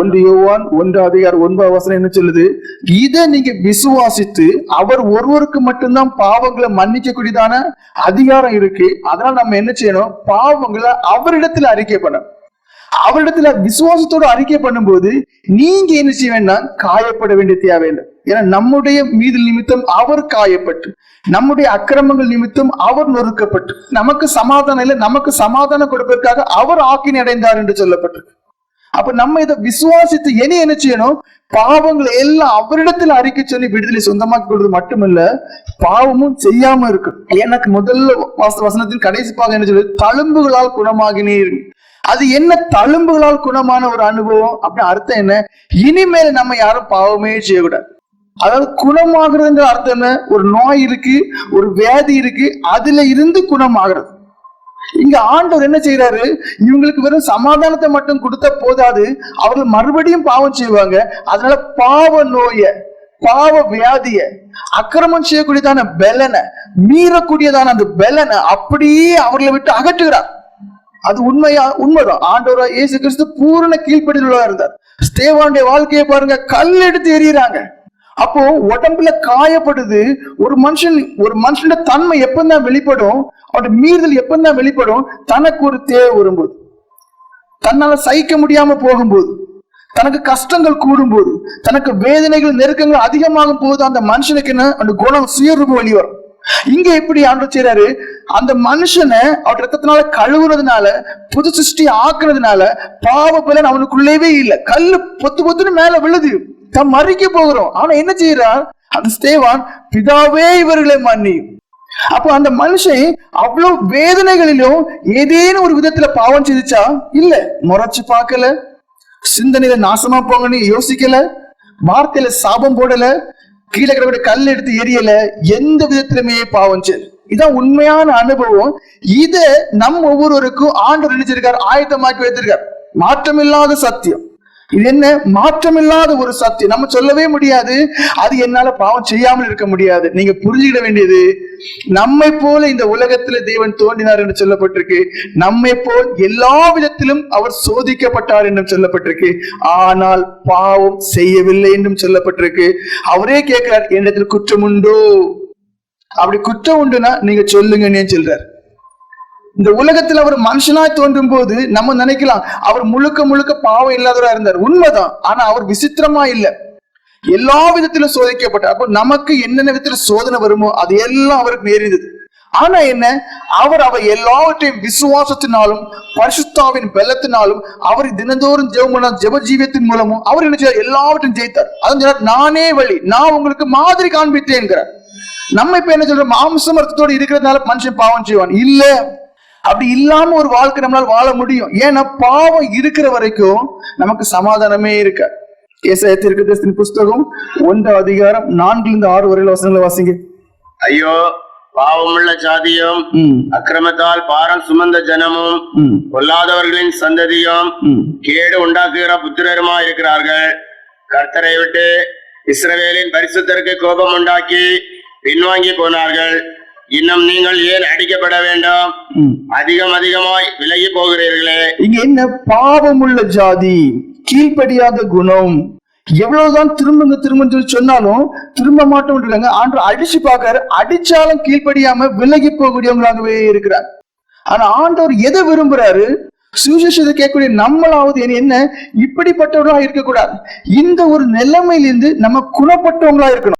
ஒன்று யோவான் ஒன்று அதிகார் ஒன்பது வசனம் என்ன சொல்லுது? இதை நீங்க விசுவாசித்து அவர் ஒருவருக்கு மட்டும்தான் பாவங்களை மன்னிக்க கூடியதான அதிகாரம் இருக்கு. அதனால நம்ம என்ன செய்யணும்? பாவங்களை அவரிடத்துல அறிக்கை பண்ணணும். அவரிடத்துல விசுவாசத்தோட அறிக்கை பண்ணும்போது நீங்க என்ன செய்ய வேண்டாம்? காயப்பட வேண்டிய தேவையில்லை ஏன்னா நம்முடைய மீது நிமித்தம் அவர் காயப்பட்டு நம்முடைய அக்கிரமங்கள் நிமித்தம் அவர் நொறுக்கப்பட்டு நமக்கு சமாதானம் இல்லை நமக்கு சமாதானம் கொடுப்பதற்காக அவர் ஆக்கினை அடைந்தார் என்று சொல்லப்பட்டிருக்கு. அப்ப நம்ம இதை விசுவாசித்து இனி என்ன செய்யணும்? பாவங்களை எல்லாம் அவரிடத்துல அறிக்கை சொல்லி விடுதலை சொந்தமாக்கி கொள்வது மட்டுமல்ல பாவமும் செய்யாம இருக்கு. எனக்கு முதல்ல வசனத்தின் கடைசி பாகம் என்ன சொல்லுது? தழும்புகளால் குணமாகினீர். அது என்ன தழும்புகளால் குணமான ஒரு அனுபவம்? அப்படின்னு அர்த்தம் என்ன? இனிமேல் நம்ம யாரும் பாவமே செய்யக்கூடாது. அதாவது குணமாகுறதுங்கிற அர்த்தம் என்ன? ஒரு நோய் இருக்கு ஒரு வியாதி இருக்கு அதுல இருந்து குணமாகிறது. இங்க ஆண்டவர் என்ன செய்யறாரு இவங்களுக்கு வெறும் சமாதானத்தை மட்டும் கொடுத்த போதாது. அவர்கள் மறுபடியும் பாவம் செய்வாங்க. அதனால பாவ நோய பாவ வியாதிய அக்கிரமம் செய்யக்கூடியதான பெலனை மீறக்கூடியதான அந்த பெலனை அப்படியே அவர்களை விட்டு அகற்றுகிறார். அது உண்மையா உண்மைதான். ஆண்டவரா இயேசு கிறிஸ்து பூரண கீழ்ப்படியுள்ளவா இருந்தார். ஸ்தேவானுடைய வாழ்க்கையை பாருங்க கல் எடுத்து எறியறாங்க அப்போ உடம்புல காயப்படுது. ஒரு மனுஷன் ஒரு மனுஷனோட தன்மை எப்பந்தான் வெளிப்படும் அவனோட மீறுதல் எப்பந்தான் வெளிப்படும் தனக்கு ஒரு தேவை வரும்போது. தன்னால சகிக்க முடியாம போகும்போது தனக்கு கஷ்டங்கள் கூடும்போது தனக்கு வேதனைகள் நெருக்கங்கள் அதிகமாகும் போது அந்த மனுஷனுக்கு என்ன? அந்த குணம் சுயரூப வழி வரும். இங்க எப்படி ஆண்டு செய்யறாரு அந்த மனுஷனை அவர் ரத்தத்தினால கழுவுறதுனால புது சிருஷ்டி ஆக்குறதுனால பாவ பலன் அவனுக்குள்ளேவே இல்லை. கல்லு பொத்து பொத்துன்னு மேல விழுது. தம் மறிக்க போகிறோம். ஆனா என்ன செய்யறார் அந்த ஸ்தேவான் பிதாவே இவர்களை மன்னி. அப்போ அந்த மனுஷன் அவ்வளவு வேதனைகளிலும் ஏதேனும் ஒரு விதத்துல பாவம் செஞ்சுச்சா இல்ல. முறைச்சு பார்க்கல. சிந்தனையில நாசமா போங்கன்னு யோசிக்கல. வார்த்தையில சாபம் போடல. கீழே கிடக்கிற கல் எடுத்து எரியல. எந்த விதத்திலுமே பாவம் செய்யல. இதான் உண்மையான அனுபவம். இத நம் ஒவ்வொருவருக்கும் ஆண்டு நினைச்சிருக்கார் ஆயத்தமாக்கி வைத்திருக்கார். மாற்றமில்லாத சத்தியம். இது என்ன? மாற்றமில்லாத ஒரு சத்தியம். நம்ம சொல்லவே முடியாது. அது என்னால பாவம் செய்யாமல் இருக்க முடியாது. நீங்க புரிஞ்சுக்கிட வேண்டியது நம்மை போல இந்த உலகத்துல தேவன் தோன்றினார் என்று சொல்லப்பட்டிருக்கு. நம்மை போல் எல்லா விதத்திலும் அவர் சோதிக்கப்பட்டார் என்றும் சொல்லப்பட்டிருக்கு. ஆனால் பாவம் செய்யவில்லை என்றும் சொல்லப்பட்டிருக்கு. அவரே கேட்கிறார் என்னிடத்தில் குற்றம் உண்டோ? அப்படி குற்றம் உண்டுன்னா நீங்க சொல்லுங்கன்னு சொல்றார்? இந்த உலகத்துல அவர் மனுஷனாய் தோன்றும் போது நம்ம நினைக்கலாம் அவர் முழுக்க முழுக்க பாவம் இல்லாதவரா இருந்தார். உண்மைதான். ஆனா அவர் விசித்திரமா இல்ல. எல்லா விதத்திலும் சோதிக்கப்பட்டார். அப்போ நமக்கு என்னென்ன விதத்துல சோதனை வருமோ அது எல்லாம் அவருக்கு நேரிந்தது ஆனா என்ன? அவர் அவர் எல்லாவற்றையும் விசுவாசத்தினாலும் பரிசுத்தாவின் பலத்தினாலும் அவர் தினந்தோறும் ஜெபம் ஜெப ஜீவியத்தின் மூலமும் அவர் என்ன செய்தார் எல்லாவற்றையும் ஜெயித்தார். அதான் நானே வழி. நான் உங்களுக்கு மாதிரி காண்பித்தேன்கிறார். நம்ம இப்ப என்ன சொல்றோம்? மாம்சம் மரத்தோடு இருக்கிறதுனால மனுஷன் பாவம் செய்வான். இல்ல. அப்படி இல்லாம ஒரு வாழ்க்கை நம்மளால வாழ முடியும். ஏன்னா பாவம் இருக்கிற வரைக்கும் நமக்கு சமாதானமே இருக்க. ஏசாய தீர்க்கதரிசன புஸ்தகம் ஒன்றாம் அதிகாரம் நான்குல இருந்து ஆறு வரையில வசனங்களை வாசிங்க. ஐயோ பாவமுள்ள ஜாதியும் அக்கிரமத்தால் பாரம் சுமந்த ஜனமும் ம், பொல்லாதவர்களின் சந்ததியும். கேடு உண்டாக்குகிற புத்திரருமா இருக்கிறார்கள். கர்த்தரை விட்டு இஸ்ரவேலின் பரிசுத்தருக்கு கோபம் உண்டாக்கி பின்வாங்கி போனார்கள். இன்னும் நீங்கள் ஏன் அடிக்கப்பட வேண்டாம். அதிகம் அதிகமாய் விலகி போகிறீர்களே. இங்க என்ன பாவமுள்ள ஜாதி கீழ்ப்படியாத குணம். எவ்வளவுதான் திரும்புங்க திரும்ப சொன்னாலும் திரும்ப மாட்டோம் இருக்காங்க ஆண்டு அடிச்சு பார்க்காரு அடிச்சாலும் கீழ்ப்படியாம விலகி போகக்கூடியவங்களாகவே இருக்கிறார். ஆனா ஆண்டவர் எதை விரும்புறாரு? சுவிசேஷத்தை கேட்கக்கூடிய நம்மளாவது என்ன? இப்படிப்பட்டவர்களா இருக்கக்கூடாது. இந்த ஒரு நிலைமையிலிருந்து நம்ம குணப்பட்டவங்களா இருக்கணும்.